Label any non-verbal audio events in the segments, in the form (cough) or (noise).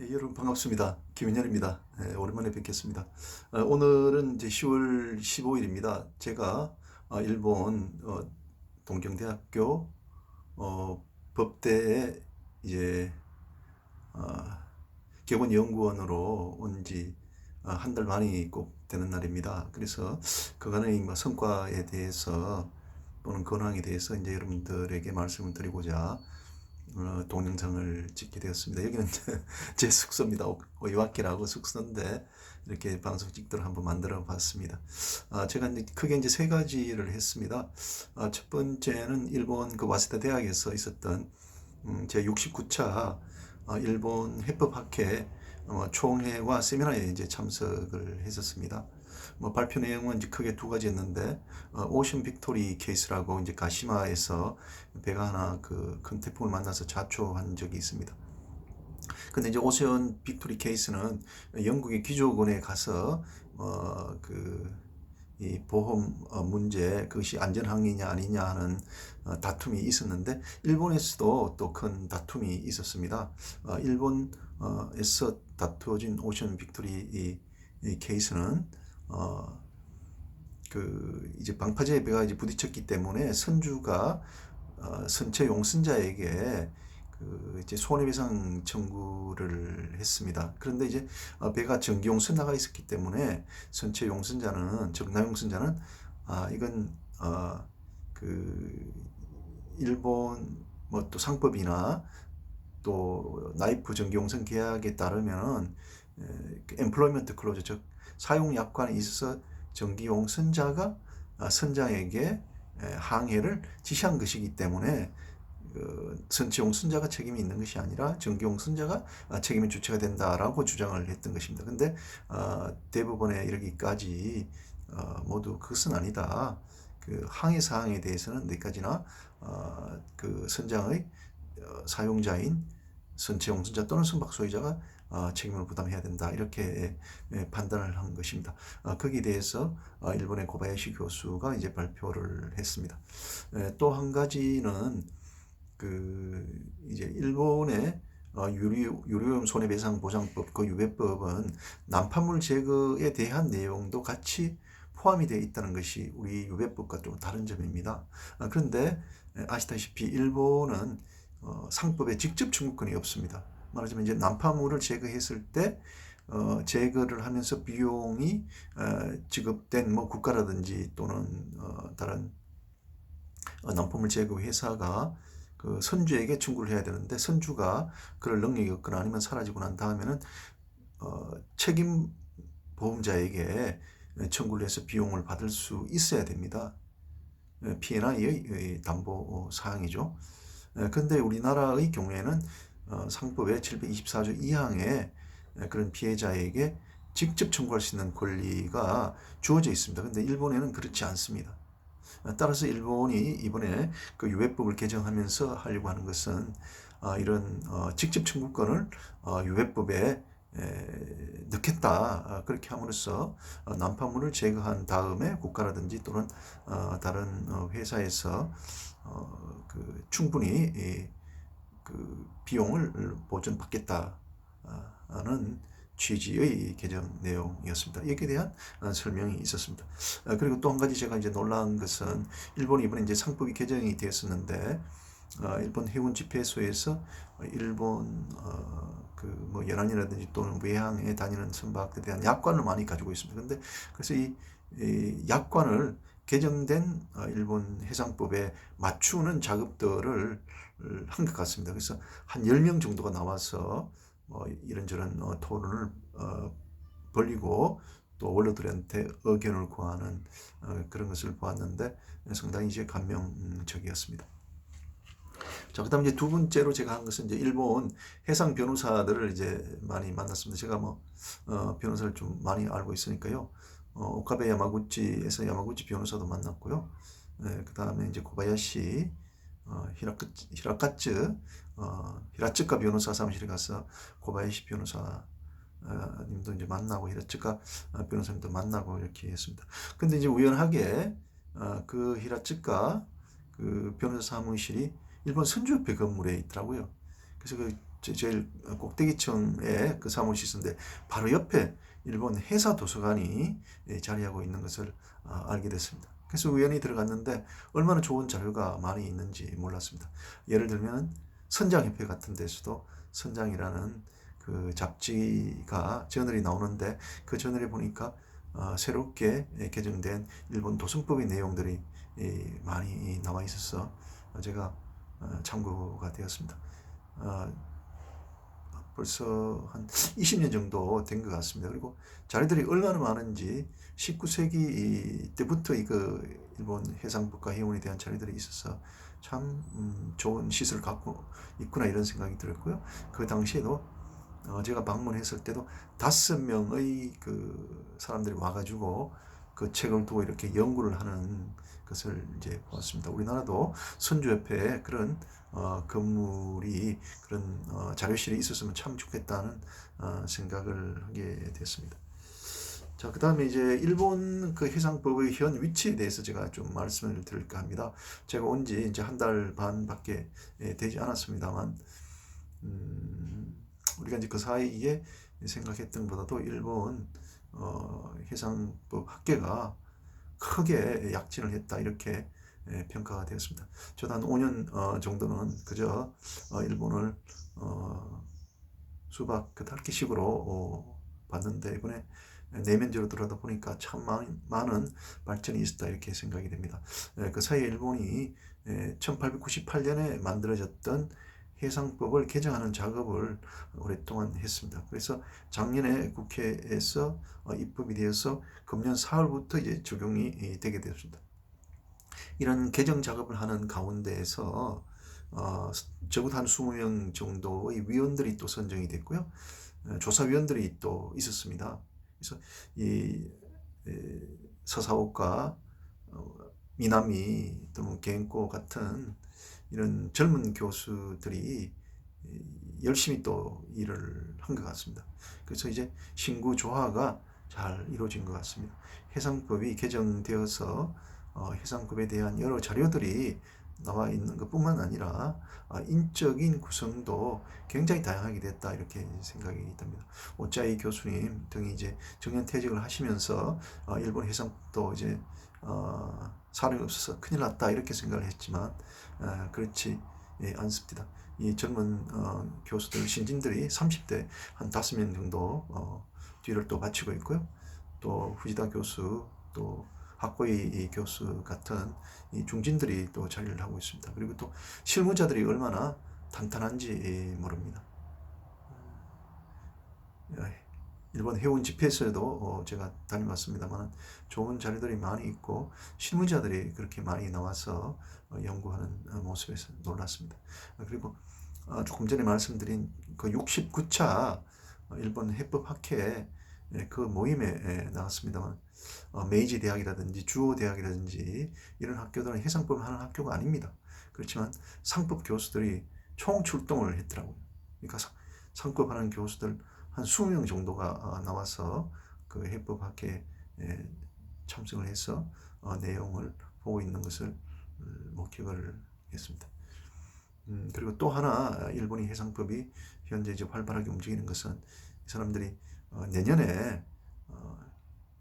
예, 여러분 반갑습니다. 김윤열입니다. 예, 오랜만에 뵙겠습니다. 어, 오늘은 이제 10월 15일입니다. 제가 어, 일본 어, 동경대학교 어, 법대에 이제 어, 개원 연구원으로 온지한달 만이 꼭 되는 날입니다. 그래서 그간의 뭐 성과에 대해서 또는 근황에 대해서 이제 여러분들에게 말씀을 드리고자 어, 동영상을 찍게 되었습니다. 여기는 제, (laughs) 제 숙소입니다. 오이와키라고 숙소인데 이렇게 방송 찍도록 한번 만들어 봤습니다. 아, 제가 이제 크게 이제 세 가지를 했습니다. 아, 첫 번째는 일본 그 와세다 대학에서 있었던 음, 제 69차 아, 일본 해법학회 어, 총회와 세미나에 이제 참석을 했었습니다. 뭐 발표 내용은 이제 크게 두 가지였는데 어, 오션 빅토리 케이스라고 이제 가시마에서 배가 하나 그 큰 태풍을 만나서 자초한 적이 있습니다. 근데 이제 오션 빅토리 케이스는 영국의 귀족원에 가서 어그 이 보험 어, 문제 그것이 안전항이냐 아니냐 하는 어, 다툼이 있었는데 일본에서도 또 큰 다툼이 있었습니다. 어, 일본에서 다투어진 오션 빅토리 이, 이 케이스는 어, 그 이제 방파제 배가 이제 부딪혔기 때문에 선주가 어, 선체 용선자에게 그 이제 손해배상 청구를 했습니다. 그런데 이제 어, 배가 전기용선 나가 있었기 때문에 선체 용선자는 정나 용선자는 아 이건 어그 일본 뭐 또 상법이나 또 나이프 전기용선 계약에 따르면 엠플로이먼트 클로즈 즉 사용 약관에 있어서 전기용 선자가 아, 선장에게 항해를 지시한 것이기 때문에 그 선체용선자가 책임이 있는 것이 아니라 전기용선자가 아, 책임의 주체가 된다라고 주장을 했던 것입니다. 근데 어, 대법원에 이르기까지 어, 모두 그것은 아니다. 그 항해 사항에 대해서는 내까지나 어, 그 선장의 사용자인 선체용선자 또는 선박 소유자가 어, 책임을 부담해야 된다 이렇게 예, 판단을 한 것입니다. 어, 거기에 대해서 어, 일본의 고바야시 교수가 이제 발표를 했습니다. 예, 또한 가지는 그 이제 일본의 유류, 유류염 손해배상 보장법 그 유배법은 난파물 제거에 대한 내용도 같이 포함이 되어 있다는 것이 우리 유배법과 좀 다른 점입니다. 그런데 아시다시피 일본은 상법에 직접 청구권이 없습니다. 말하자면 이제 난파물을 제거했을 때 어, 제거를 하면서 비용이 어, 지급된 뭐 국가라든지 또는 어, 다른 어, 난파물 제거 회사가 그 선주에게 청구를 해야 되는데 선주가 그럴 능력이 없거나 아니면 사라지고 난 다음에는 어, 책임 보험자에게 청구를 해서 비용을 받을 수 있어야 됩니다. P&I의 담보 사항이죠. 그런데 우리나라의 경우에는 어, 상법의 724조 2항에 그런 피해자에게 직접 청구할 수 있는 권리가 주어져 있습니다. 근데 일본에는 그렇지 않습니다. 따라서 일본이 이번에 그 유해법을 개정하면서 하려고 하는 것은 어, 이런 어, 직접 청구권을 유해법에 넣겠다 그렇게 함으로써 난파물을 제거한 다음에 국가라든지 또는 다른 회사에서 그 충분히 그 비용을 보전받겠다는 취지의 개정 내용이었습니다. 여기에 대한 설명이 있었습니다. 그리고 또 한 가지 제가 이제 놀란 것은 일본이 이번에 이제 상법이 개정이 되었었는데 일본 해운 집회소에서 일본 어, 그뭐 연안이라든지 또는 외항에 다니는 선박들에 대한 약관을 많이 가지고 있습니다. 그런데 그래서 이, 이 약관을 개정된 어, 일본 해상법에 맞추는 작업들을 한 것 같습니다. 그래서 한 10명 정도가 나와서 뭐 이런저런 어, 토론을 어, 벌리고 또 원로들한테 의견을 구하는 그런 것을 보았는데 상당히 이제 감명적이었습니다. 자, 그 다음 이제 두 번째로 제가 한 것은 이제 일본 해상 변호사들을 이제 많이 만났습니다. 제가 뭐, 어, 변호사를 좀 많이 알고 있으니까요. 어, 오카베 야마구치에서 야마구치 변호사도 만났고요. 네, 그 다음에 이제 고바야시, 어, 히라크, 히라카츠, 어, 히라츠카 변호사 사무실에 가서 고바야시 변호사 어, 님도 이제 만나고 히라츠카 변호사님도 만나고 이렇게 했습니다. 근데 이제 우연하게 어, 그 히라츠카 그 변호사 사무실이 일본 선주협회 건물에 있더라고요. 그래서 그 제- 제일 꼭대기층에 그 사무실이 있었는데 바로 옆에 일본 해사 도서관이 예, 자리하고 있는 것을 아, 알게 됐습니다. 그래서 우연히 들어갔는데 얼마나 좋은 자료가 많이 있는지 몰랐습니다. 예를 들면 선장협회 같은 데서도 선장이라는 그 잡지가 저널이 나오는데 그 저널에 보니까 어, 새롭게 예, 개정된 일본 도승법의 내용들이 이, 많이 나와 있어서 제가 어, 참고가 되었습니다. 어, 벌써 한 20년 정도 된 것 같습니다. 그리고 자료들이 얼마나 많은지 19세기 때부터 이거 일본 해상법과 해운에 대한 자료들이 있어서 참 음, 좋은 시설을 갖고 있구나 이런 생각이 들었고요. 그 당시에도 어, 제가 방문했을 때도 다섯 명의 그 사람들이 와가지고 그 책을 두고 이렇게 연구를 하는 것을 이제 보았습니다. 우리나라도 선주협회에 그런 어, 건물이 그런 어, 자료실이 있었으면 참 좋겠다는 어, 생각을 하게 됐습니다. 자, 그 다음에 이제 일본 그 해상법의 현 위치에 대해서 제가 좀 말씀을 드릴까 합니다. 제가 온 지 이제 한 달 반밖에 예, 되지 않았습니다만, 음, 우리가 이제 그 사이에 생각했던 것보다도 일본 어, 해상법 학계가 크게 약진을 했다 이렇게 예, 평가가 되었습니다. 저도 한 5년 어, 정도는 그저 어, 일본을 어, 수박 그 핥기식으로 어, 봤는데 이번에 내면적으로 들어다 보니까 참 많은, 발전이 있었다 이렇게 생각이 됩니다. 예, 그 사이에 일본이 예, 1898년에 만들어졌던 해상법을 개정하는 작업을 오랫동안 했습니다. 그래서 작년에 국회에서 어, 입법이 되어서 금년 4월부터 이제 적용이 이, 되게 되었습니다. 이런 개정 작업을 하는 가운데에서 어, 적어도 한 20명 정도의 위원들이 또 선정이 됐고요. 어, 조사위원들이 또 있었습니다. 그래서 이 에, 서사옥과 어, 미나미 또는 겐코 같은 이런 젊은 교수들이 이, 열심히 또 일을 한 것 같습니다. 그래서 이제 신구 조화가 잘 이루어진 것 같습니다. 해상법이 개정되어서 어, 해상법에 대한 여러 자료들이 나와 있는 것뿐만 아니라 아, 인적인 구성도 굉장히 다양하게 됐다 이렇게 생각이 듭니다. 오짜이 교수님 등이 이제 정년 퇴직을 하시면서 어, 일본 해상도 이제 어, 사람이 없어서 큰일 났다 이렇게 생각을 했지만 어, 그렇지 예, 않습니다. 이 젊은 어, 교수들 신진들이 30대 한 5명 정도 어, 뒤를 또 바치고 있고요. 또 후지다 교수 또 학고이 교수 같은 이 중진들이 또 자리를 하고 있습니다. 그리고 또 실무자들이 얼마나 탄탄한지 모릅니다. 예, 일본 해운 집회에서도 어, 제가 다녀왔습니다만 좋은 자료들이 많이 있고 실무자들이 그렇게 많이 나와서 어, 연구하는 모습에서 놀랐습니다. 그리고 어, 조금 전에 말씀드린 그 69차 일본 해법 학회 예, 그 모임에 예, 나왔습니다만 어, 메이지 대학이라든지 주호 대학이라든지 이런 학교들은 해상법을 하는 학교가 아닙니다. 그렇지만 상법 교수들이 총 출동을 했더라고요. 그러니까 상, 상법 하는 교수들 한 20명 정도가 어, 나와서 그 해법 학회에 예, 참석을 해서 어, 내용을 보고 있는 것을 목격을 했습니다. 음, 그리고 또 하나 일본의 해상법이 현재 이제 활발하게 움직이는 것은 이 사람들이 어, 내년에 어,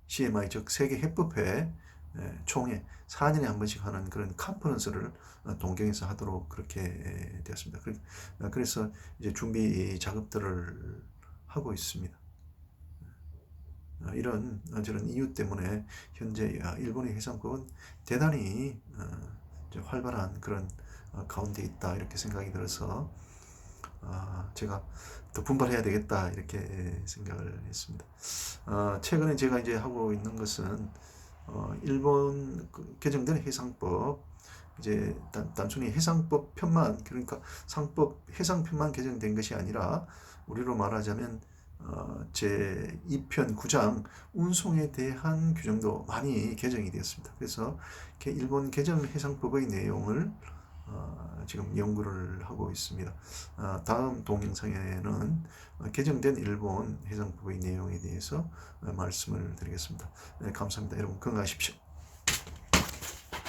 CMI 즉 세계 해법회 예, 총회 4년에 한 번씩 하는 그런 컨퍼런스를 어, 동경에서 하도록 그렇게 예, 되었습니다. 어, 그래서 이제 준비 작업들을 하고 있습니다. 어, 이런 저런 이유 때문에 현재 아, 일본의 해상법은 대단히 활발한 그런 가운데 있다 이렇게 생각이 들어서 아, 제가 더 분발해야 되겠다 이렇게 생각을 했습니다. 어, 최근에 제가 이제 하고 있는 것은 어, 일본 그 개정된 해상법 이제 단, 단순히 해상법 편만 그러니까 상법 해상편만 개정된 것이 아니라 우리로 말하자면 어, 제 2편 9장 운송에 대한 규정도 많이 개정이 되었습니다. 그래서 일본 개정 해상법의 내용을 어, 지금 연구를 하고 있습니다. 어, 다음 동영상에는 개정된 일본 해상법의 내용에 대해서 말씀을 드리겠습니다. 네, 감사합니다. 여러분 건강하십시오.